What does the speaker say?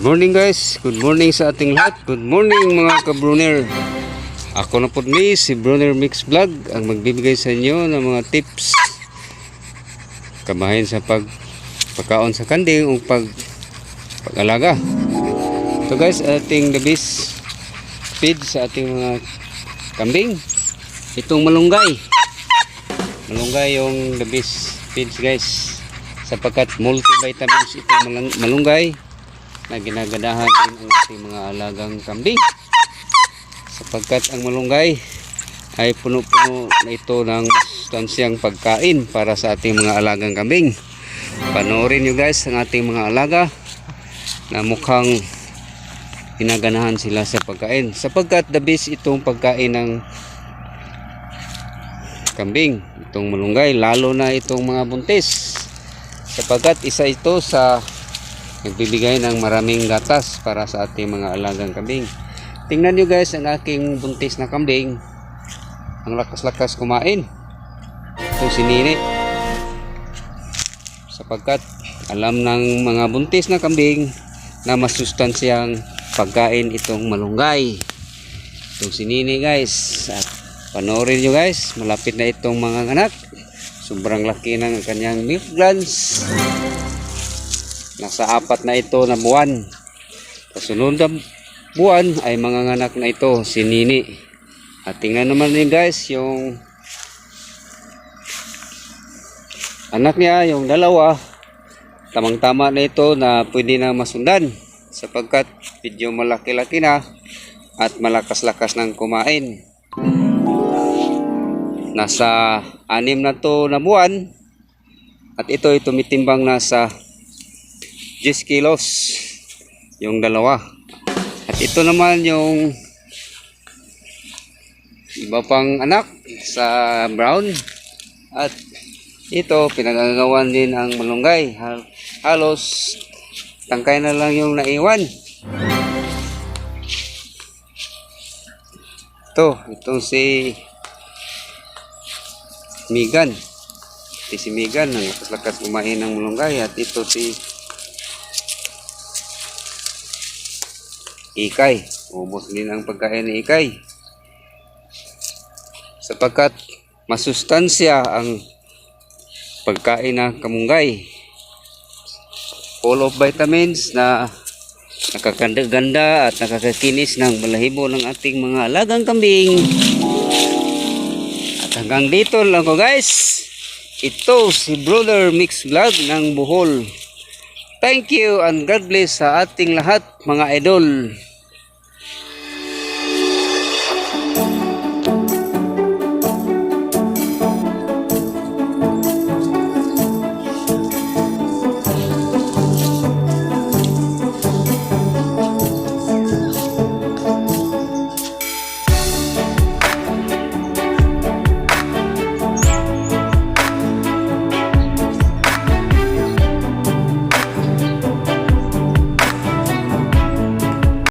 morning guys, good morning sa ating lahat. Good morning mga ka-Bruner. Ako na po ni si Bruner Mix Vlog ang magbibigay sa inyo ng mga tips kabahin sa pag pagkaon sa kanding o pag pag-alaga. Ito guys, ating the best feed sa ating mga kambing. Itong malunggay. Malunggay yung the best feeds guys. Sapagkat multivitamins itong malunggay na ginagadahan din ang ating mga alagang kambing. Sapagkat ang malunggay ay puno-puno na ito ng sustansyang pagkain para sa ating mga alagang kambing. Panoorin nyo guys ang ating mga alaga na mukhang ginaganahan sila sa pagkain. Sapagkat the best itong pagkain ng kambing, itong malunggay, lalo na itong mga buntis. Sapagkat isa ito sa nagbibigay ng maraming gatas para sa ating mga alagang kambing. Tingnan nyo guys ang aking buntis na kambing. Ang lakas-lakas kumain. Ito si Nini. Sapagkat alam ng mga buntis na kambing na masustansyang pagkain itong malunggay. Ito si Nini guys. At panoorin nyo guys. Malapit na itong mga anak. Sobrang laki ng kanyang milk glands. Nasa apat na ito na buwan. Kasunod na buwan ay mga anak na ito, si Nini. At tingnan naman din guys, yung anak niya, yung dalawa, tamang-tama na ito na pwede na masundan sapagkat medyo malaki-laki na at malakas-lakas ng kumain. Nasa anim na to na buwan at ito ay tumitimbang nasa 10 kilos yung dalawa. At ito naman yung iba pang anak sa brown at ito pinagagawan din ang malunggay. Hal- Halos tangkay na lang yung naiwan. Ito, ito si Migan. Ito si Migan, ang lakas-lakas kumain ng malunggay at ito si Ikay. Ubos din ang pagkain ni Ikay. Sapagkat masustansya ang pagkain ng kamunggay. Full of vitamins na nakakaganda at nakakakinis ng balahibo ng ating mga alagang kambing. At hanggang dito lang ko guys. Ito si Brother Mix Vlog ng Bohol. Thank you and God bless sa ating lahat mga idol.